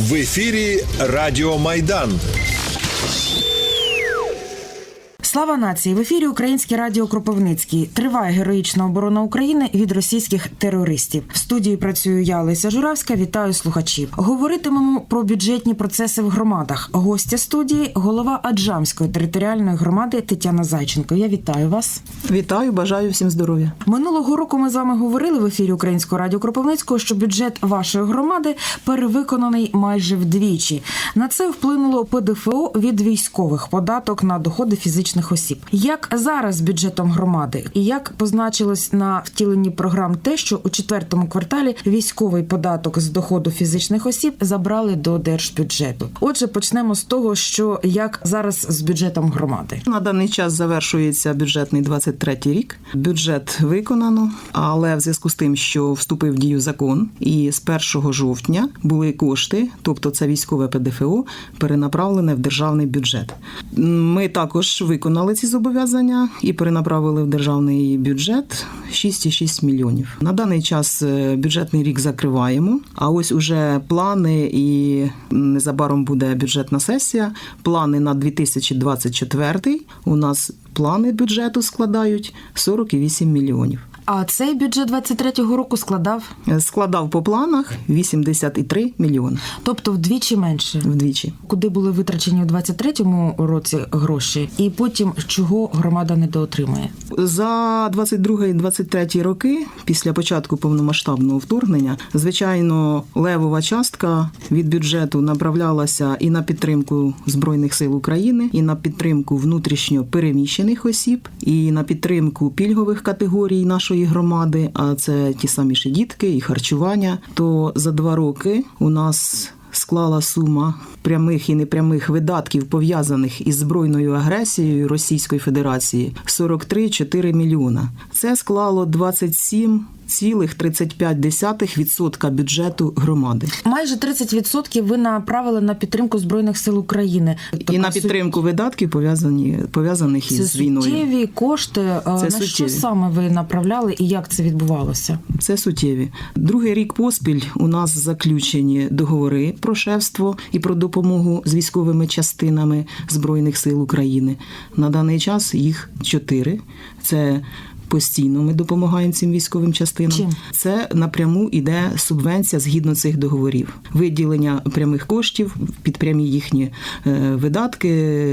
В ефірі Радіо Майдан. Слава нації! В ефірі Українське Радіо Кропивницький. Триває героїчна оборона України від російських терористів. В студії працюю я, Леся Журавська. Вітаю слухачів. Говоритимемо про бюджетні процеси в громадах. Гостя студії голова Аджамської територіальної громади Тетяна Зайченко. Я вітаю вас. Вітаю, бажаю всім здоров'я. Минулого року ми з вами говорили в ефірі Українського радіо Кропивницького, що бюджет вашої громади перевиконаний майже вдвічі. На це вплинуло ПДФО від військових податок на доходи фізичних осіб. Як зараз бюджетом громади і як позначилось на втіленні програм те, що у четвертому кварталі військовий податок з доходу фізичних осіб забрали до держбюджету? Отже, почнемо з того, що як зараз з бюджетом громади. На даний час завершується бюджетний 23 рік. Бюджет виконано, але в зв'язку з тим, що вступив в дію закон, і з 1 жовтня були кошти, тобто це військове ПДФО, перенаправлене в державний бюджет. Ми також виконали ці зобов'язання і перенаправили в державний бюджет 6,6 мільйонів. На даний час е, бюджетний рік закриваємо. А ось уже плани і незабаром буде бюджетна сесія. Плани на 2024 у нас плани бюджету складають 48 мільйонів. А цей бюджет 23-го року складав, Складав по планах 83 мільйони тобто вдвічі менше. вдвічі. Куди були витрачені у 23-му році гроші, і потім чого громада недоотримує? За 22 і 23 роки, після початку повномасштабного вторгнення, звичайно, левова частка від бюджету направлялася і на підтримку збройних сил України, і на підтримку внутрішньо переміщених осіб, і на підтримку пільгових категорій нашої громади. А це ті самі ще дітки, і харчування. То за два роки у нас склала сума прямих і непрямих видатків, пов'язаних із збройною агресією Російської Федерації 43,4 мільйона. Це склало 27,35% бюджету громади. Майже 30% ви направили на підтримку збройних сил України І на підтримку видатків пов'язані пов'язаних Це із війною. суттєві кошти. Е, Це на що саме ви направляли і як це відбувалося? Це суттєві. Другий рік поспіль у нас заключені договори про шефство і про допомогу з військовими частинами Збройних сил України. На даний час їх чотири. Це Постійно ми допомагаємо цим військовим частинам. Чим? Це напряму іде субвенція згідно цих договорів. Виділення прямих коштів під прямі їхні е, видатки,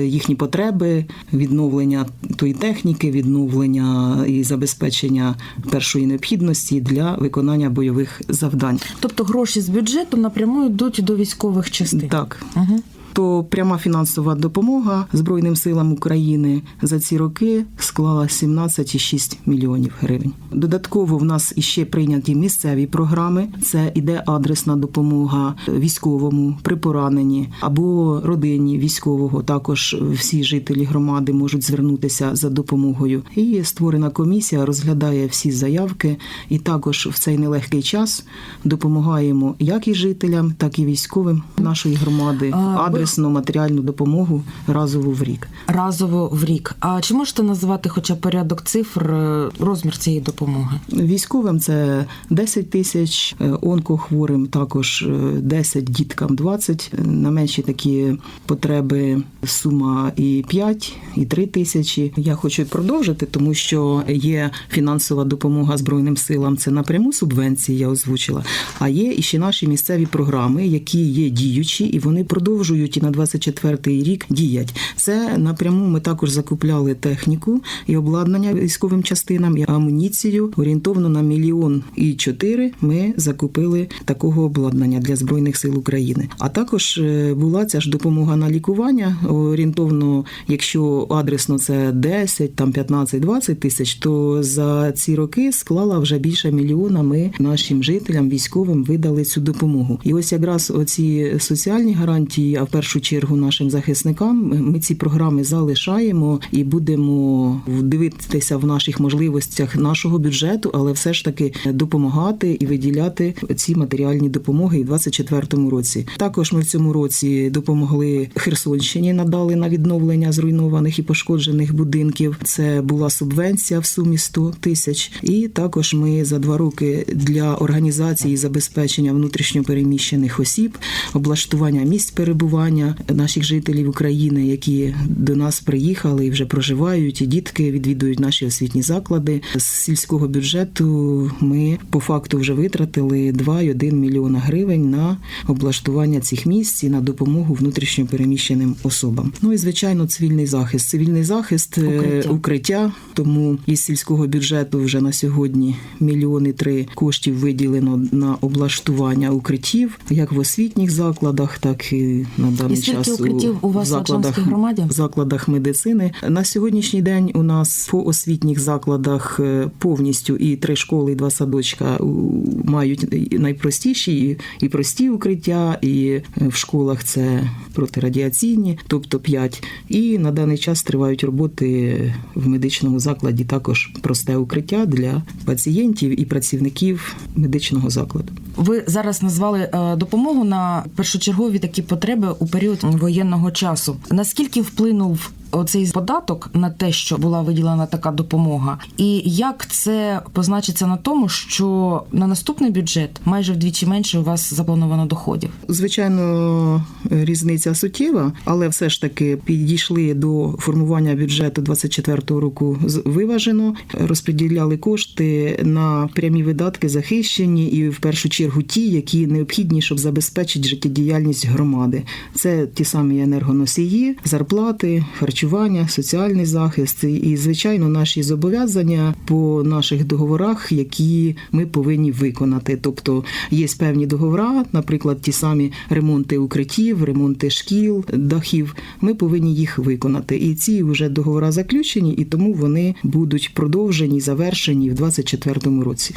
їхні потреби, відновлення тої техніки, відновлення і забезпечення першої необхідності для виконання бойових завдань. Тобто гроші з бюджету напряму йдуть до військових частин. Так. Угу. То пряма фінансова допомога Збройним силам України за ці роки склала 17,6 мільйонів гривень. Додатково в нас іще прийняті місцеві програми. Це іде адресна допомога військовому при пораненні або родині військового. Також всі жителі громади можуть звернутися за допомогою. І створена комісія розглядає всі заявки, і також в цей нелегкий час допомагаємо як і жителям, так і військовим нашої громади. Адресну матеріальну допомогу разово в рік. Разово в рік. А чи можете назвати хоча б порядок цифр, е, розмір цієї допомоги? Військовим це 10 тисяч, е, онкохворим також е, 10, діткам 20. На менші такі потреби сума і 5, і 3 тисячі. Я хочу продовжити, тому що є фінансова допомога Збройним силам. Це напряму субвенції, я озвучила. А є і ще наші місцеві програми, які є діючі, і вони продовжують і на 24-й рік діять. Це напряму ми також закупляли техніку і обладнання військовим частинам і амуніцію. Орієнтовно на мільйон і чотири ми закупили такого обладнання для збройних сил України. А також е, була ця ж допомога на лікування. Орієнтовно, якщо адресно це 10, там 15, 20 тисяч, то за ці роки склала вже більше мільйона. Ми нашим жителям, військовим видали цю допомогу. І ось якраз оці соціальні гарантії, а в першу першу чергу нашим захисникам. Ми ці програми залишаємо і будемо дивитися в наших можливостях нашого бюджету, але все ж таки допомагати і виділяти ці матеріальні допомоги і в 2024 році. Також ми в цьому році допомогли Херсонщині, надали на відновлення зруйнованих і пошкоджених будинків. Це була субвенція в сумі 100 тисяч. І також ми за два роки для організації забезпечення внутрішньопереміщених осіб, облаштування місць перебування наших жителів України, які до нас приїхали і вже проживають, і дітки відвідують наші освітні заклади. З сільського бюджету ми по факту вже витратили 2,1 мільйона гривень на облаштування цих місць і на допомогу внутрішньопереміщеним особам. Ну і звичайно, цивільний захист. Цивільний захист е, Укриття. укриття. Тому із сільського бюджету вже на сьогодні мільйони три коштів виділено на облаштування укриттів, як в освітніх закладах, так і на даний І час укриттів у вас в Атлантській громаді? в закладах медицини. На сьогоднішній день у нас по освітніх закладах е, повністю і три школи, і два садочка мають найпростіші і- і прості укриття, і е, в школах це протирадіаційні, тобто п'ять. І на даний час тривають роботи в медичному закладі також просте укриття для пацієнтів і працівників медичного закладу. Ви зараз назвали е, допомогу на першочергові такі потреби у період воєнного часу. Наскільки вплинув оцей податок на те, що була виділена така допомога, і як це позначиться на тому, що на наступний бюджет майже вдвічі менше у вас заплановано доходів? Звичайно, різниця суттєва, але все ж таки підійшли до формування бюджету 24-го року виважено, розподіляли кошти на прямі видатки захищені і в першу чергу ті, які необхідні, щоб забезпечити життєдіяльність громади. Це ті самі енергоносії, зарплати, харчування, соціальний захист і, звичайно, наші зобов'язання по наших договорах, які ми повинні виконати. Тобто є певні договори, наприклад, ті самі ремонти укриттів, ремонти шкіл, дахів. Ми повинні їх виконати. І ці вже договори заключені, і тому вони будуть продовжені, завершені в 2024 році.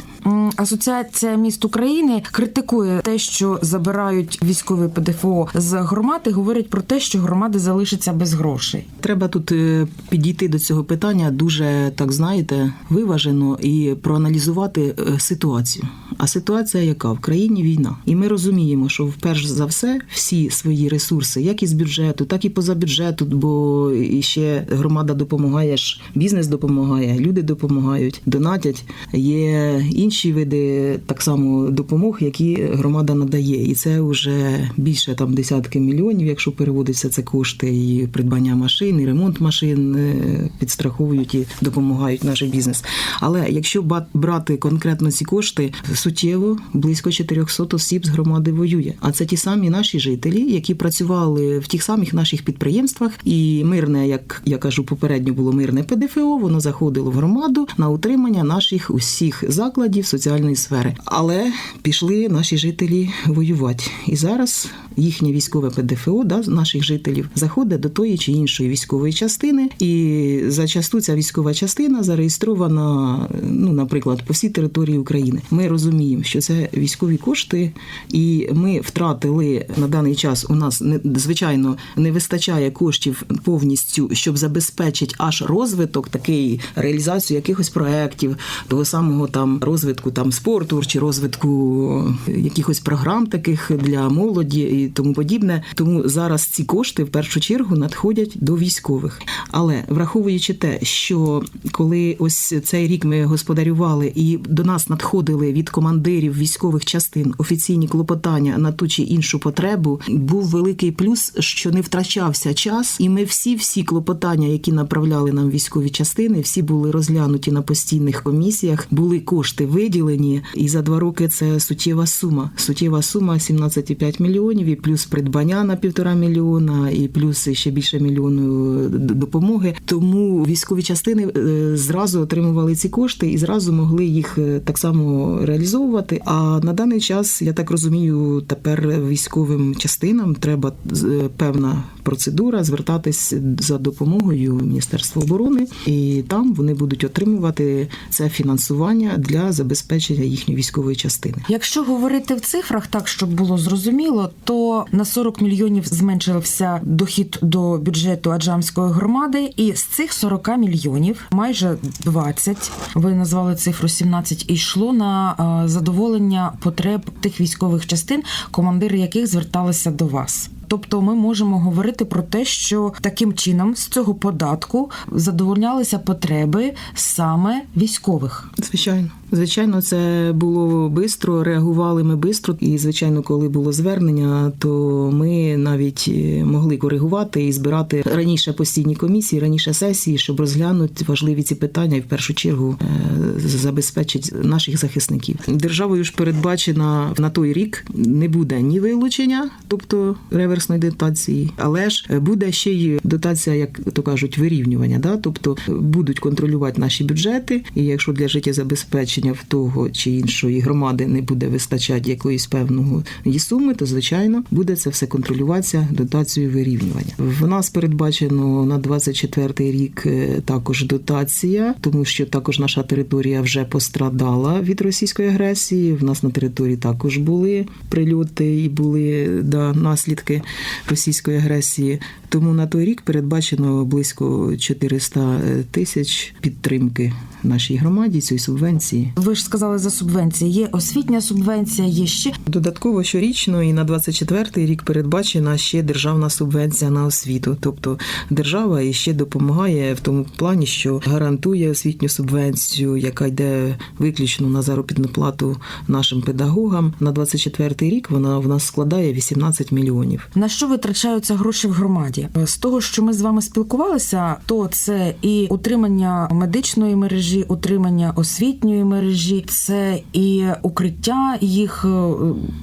Асоціація міст України критикує те, що забирають військове ПДФО з громад, і говорять про те, що громади залишаться без грошей. Треба тут е, підійти до цього питання дуже так знаєте, виважено і проаналізувати е, ситуацію. А ситуація яка в країні війна, і ми розуміємо, що перш за все всі свої ресурси, як із бюджету, так і поза бюджету, бо і ще громада допомагає ж, бізнес допомагає, люди допомагають, донатять. Є інші види так само допомог, які громада надає, і це вже більше там десятки мільйонів, якщо переводиться це кошти і придбання машин, і ремонт машин е, підстраховують і допомагають наш бізнес. Але якщо брати конкретно ці кошти, суттєво близько 400 осіб з громади воює. А це ті самі наші жителі, які працювали в тих самих наших підприємствах, і мирне, як я кажу, попередньо було мирне ПДФО, воно заходило в громаду на утримання наших усіх закладів соціальної сфери. Але пішли наші жителі воювати. І зараз їхнє військове ПДФО да, наших жителів заходить до тої чи іншої військової частини, і зачасту ця військова частина зареєстрована, ну, наприклад, по всій території України. Ми розуміємо, що це військові кошти, і ми втратили на даний час. У нас звичайно не вистачає коштів повністю, щоб забезпечити аж розвиток, такий реалізацію якихось проєктів, того самого там розвитку там спорту чи розвитку якихось програм таких для молоді тому подібне. Тому зараз ці кошти в першу чергу надходять до військових. Але враховуючи те, що коли ось цей рік ми господарювали і до нас надходили від командирів військових частин офіційні клопотання на ту чи іншу потребу, був великий плюс, що не втрачався час, і ми всі всі клопотання, які направляли нам військові частини, всі були розглянуті на постійних комісіях, були кошти виділені, і за два роки це суттєва сума. Суттєва сума 17,5 мільйонів, і плюс придбання на півтора мільйона, і плюс ще більше мільйону допомоги. Тому військові частини е, зразу отримували ці кошти і зразу могли їх е, так само реалізовувати. А на даний час, я так розумію, тепер військовим частинам треба е, певна процедура звертатись за допомогою Міністерства оборони, і там вони будуть отримувати це фінансування для забезпечення їхньої військової частини. Якщо говорити в цифрах, так щоб було зрозуміло, то на 40 мільйонів зменшився дохід до бюджету Аджамської громади, і з цих 40 мільйонів майже 20, ви назвали цифру 17, і йшло на е, задоволення потреб тих військових частин, командири яких зверталися до вас. Тобто ми можемо говорити про те, що таким чином з цього податку задовольнялися потреби саме військових. Звичайно, звичайно, це було бистро. Реагували ми бистро. І звичайно, коли було звернення, то ми навіть е, могли коригувати і збирати раніше постійні комісії, раніше сесії, щоб розглянути важливі ці питання і в першу чергу е, забезпечити наших захисників. Державою ж передбачена на той рік не буде ні вилучення, тобто реверсної дотації, але ж буде ще й дотація, як то кажуть, вирівнювання. Да? Тобто будуть контролювати наші бюджети, і якщо для життєзабезпечення в того чи іншої громади не буде вистачати якоїсь певного її суми, то звичайно буде це все контролюватися дотацією вирівнювання. В нас передбачено на 24 рік е, також дотація, тому що також наша територія вже пострадала від російської агресії. В нас на території також були прильоти і були да, наслідки російської агресії. Тому на той рік передбачено близько 400 тисяч підтримки нашій громаді цієї субвенції. Ви ж сказали за субвенції. Є освітня субвенція, є ще Додатково щорічно і на 24-й рік передбачена ще державна субвенція на освіту. Тобто держава і ще допомагає в тому плані, що гарантує освітню субвенцію, яка йде виключно на заробітну плату нашим педагогам. На 24-й рік вона в нас складає 18 мільйонів. на що витрачаються гроші в громаді? З того, що ми з вами спілкувалися, то це і утримання медичної мережі, утримання освітньої мережі, це і укриття їх е,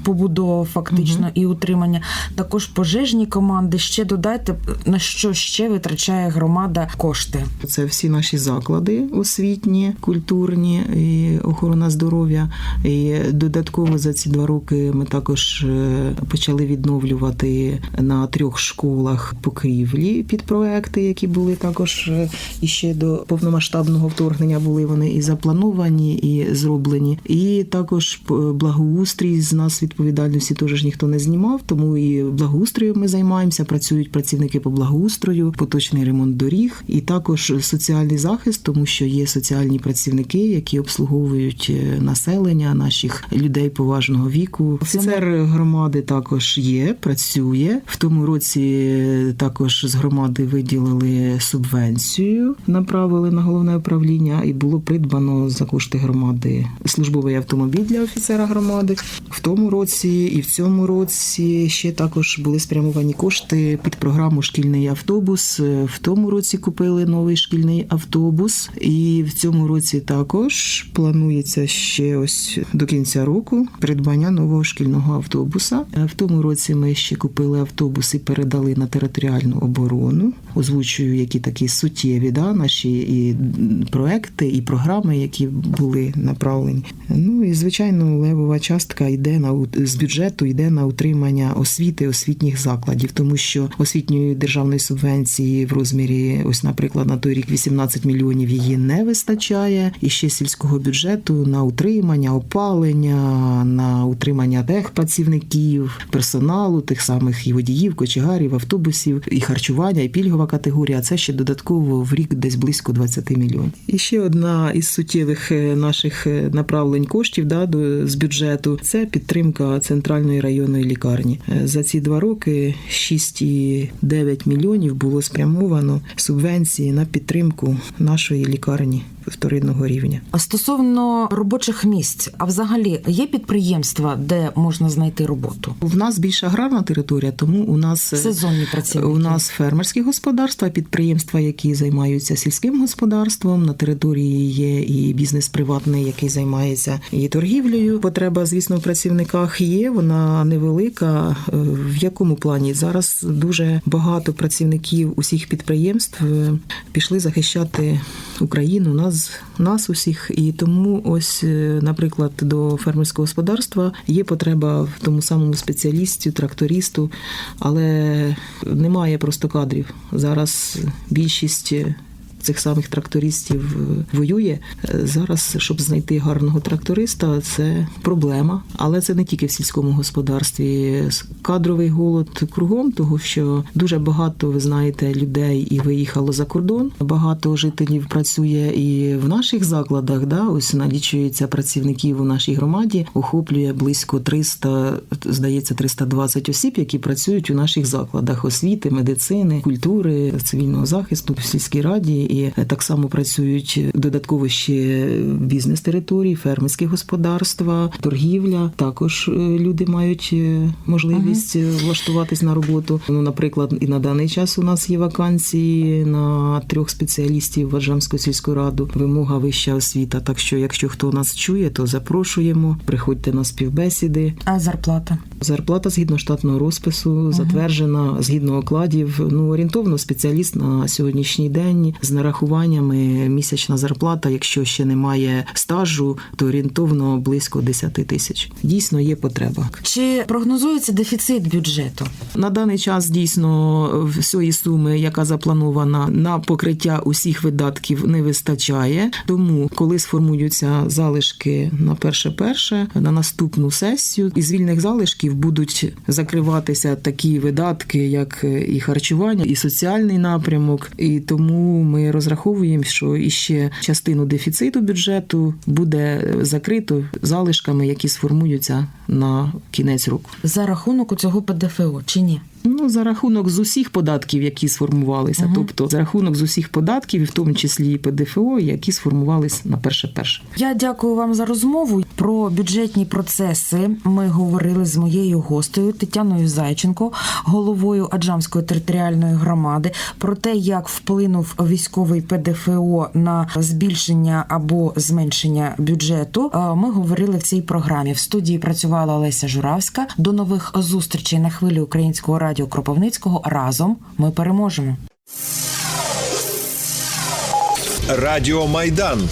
побудова, фактично, і утримання. Також пожежні команди. Ще додайте на що ще витрачає громада кошти. Це всі наші заклади освітні, культурні і охорона здоров'я. І додатково за ці два роки ми також е, почали відновлювати на трьох школах покрівлі під проекти, які були також е, іще до повномасштабного вторгнення. Були вони і заплановані, і зроблені. І також благоустрій з нас відповідальності теж ж ніхто не знімав, тому і благоустроєм ми займаємося. Працюють працівники по благоустрою, поточний ремонт доріг, і також соціальний захист, тому що є соціальні працівники, які обслуговують е, населення наших людей поважного віку. Офіцер громади також є, працює в тому році. Також з громади виділили субвенцію, направили на головне управління, і було придбано за кошти громади службовий автомобіль для офіцера громади. В тому році і в цьому році ще також були спрямовані кошти під програму Шкільний автобус. В тому році купили новий шкільний автобус, і в цьому році також планується ще ось до кінця року придбання нового шкільного автобуса. В тому році ми ще купили автобус і передали на територіальну оборону. Озвучую, які такі суттєві да, наші і проекти, і програми, які були направлені. Ну і звичайно, левова частка йде на з бюджету, йде на утримання освіти, освітніх закладів, тому що освітньої державної субвенції в розмірі, ось, наприклад, на той рік 18 мільйонів її не вистачає. І ще сільського бюджету на утримання, опалення, на утримання техпрацівників, персоналу, тих самих і водіїв, кочегарів, автобусів, і харчування, і пільгова категорія. Це ще додатково в рік десь близько 20 мільйонів. І ще одна із суттєвих е, наших е, направлень коштів да, до, з бюджету це підтримка центральної районної лікарні. Е, За ці два роки 6,9 мільйонів було спрямовано субвенції на підтримку нашої лікарні вторинного рівня. А стосовно робочих місць, а взагалі є підприємства, де можна знайти роботу? В нас більш аграрна територія, тому у нас Сезонні працівники. У нас фермерські господарства, підприємства, які займаються сільським господарством. На території є і бізнес приватний, який займається і торгівлею. Потреба, звісно, в працівниках є. Вона невелика. Е, В якому плані зараз дуже багато працівників усіх підприємств е, пішли захищати Україну, нас, нас усіх. І тому, ось, е, наприклад, до фермерського господарства є потреба в тому самому спеціалісту, трактористу, але немає просто кадрів. Зараз більшість цих самих трактористів е, воює. Е, Зараз, щоб знайти гарного тракториста, це проблема. Але це не тільки в сільському господарстві. Кадровий голод кругом, того що дуже багато, ви знаєте, людей і виїхало за кордон. Багато жителів працює і в наших закладах. Да, ось налічується працівників у нашій громаді, охоплює близько 300, здається, 320 осіб, які працюють у наших закладах освіти, медицини, культури, цивільного захисту в сільській раді, і так само працюють додатково ще бізнес-території, фермерські господарства, торгівля. Також е, люди мають е, можливість е, влаштуватись на роботу. Ну, наприклад, і на даний час у нас є вакансії на трьох спеціалістів Ваджамської сільської ради. Вимога вища освіта. Так що, якщо хто нас чує, то запрошуємо. Приходьте на співбесіди. А зарплата? Зарплата згідно штатного розпису затверджена згідно окладів. Ну орієнтовно спеціаліст на сьогоднішній день з нарахуваннями місячна зарплата. Якщо ще немає стажу, то орієнтовно близько 10 тисяч. Дійсно є потреба. Чи прогнозується дефіцит бюджету? На даний час дійсно всієї суми, яка запланована на покриття усіх видатків, не вистачає. Тому, коли сформуються залишки на перше перше на наступну сесію, із вільних залишків будуть закриватися такі видатки, як і харчування, і соціальний напрямок. І тому ми розраховуємо, що іще частину дефіциту бюджету буде закрито залишками, які сформуються на кінець року. За рахунок у цього ПДФО чи ні? Ну, за рахунок з усіх податків, які сформувалися, тобто за рахунок з усіх податків, і в тому числі і ПДФО, які сформувались на перше перше. Я дякую вам за розмову. Про бюджетні процеси ми говорили з моєю гостею Тетяною Зайченко, головою Аджамської територіальної громади, про те, як вплинув військовий ПДФО на збільшення або зменшення бюджету. Ми говорили в цій програмі. В студії працювала Леся Журавська. До нових зустрічей на хвилі українського радіо Кропивницького. Разом ми переможемо. Радіо Майдан